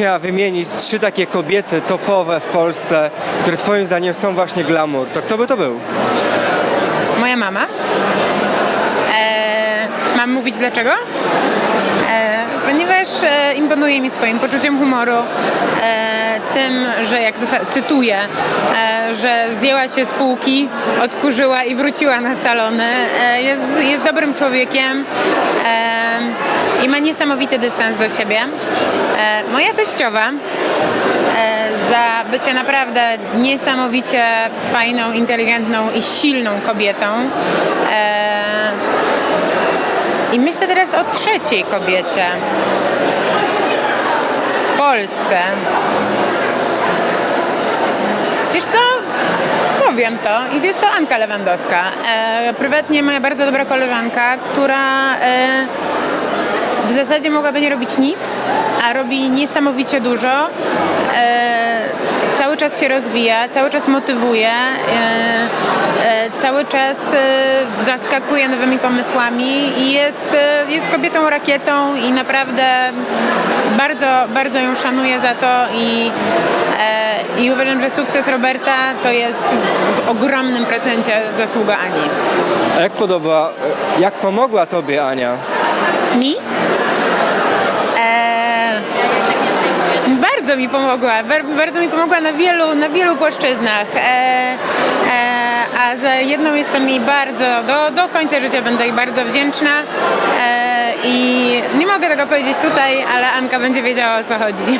Miała wymienić trzy takie kobiety topowe w Polsce, które twoim zdaniem są właśnie glamour, to kto by to był? Moja mama. E, mam mówić dlaczego? E, ponieważ e, imponuje mi swoim poczuciem humoru, e, tym, że jak to cytuję, e, że zdjęła się z półki, odkurzyła i wróciła na salony. E, jest, jest dobrym człowiekiem e, i ma niesamowity dystans do siebie. E, moja teściowa e, za bycie naprawdę niesamowicie fajną, inteligentną i silną kobietą. E, I myślę teraz o trzeciej kobiecie w Polsce. Wiesz co? Powiem to. I jest to Anka Lewandowska. E, prywatnie moja bardzo dobra koleżanka, która e, w zasadzie mogłaby nie robić nic, a robi niesamowicie dużo. E, cały czas się rozwija, cały czas motywuje, e, e, cały czas e, zaskakuje nowymi pomysłami i jest, e, jest kobietą rakietą i naprawdę bardzo, bardzo ją szanuję za to i, e, i uważam, że sukces Roberta to jest w ogromnym procencie zasługa Ani. A jak podoba, jak pomogła tobie Ania? Mi? Bardzo mi pomogła, bar- bardzo mi pomogła na wielu, na wielu płaszczyznach. Eee, eee, a za jedną jestem jej bardzo, do, do końca życia będę jej bardzo wdzięczna. Eee, I nie mogę tego powiedzieć tutaj, ale Anka będzie wiedziała o co chodzi.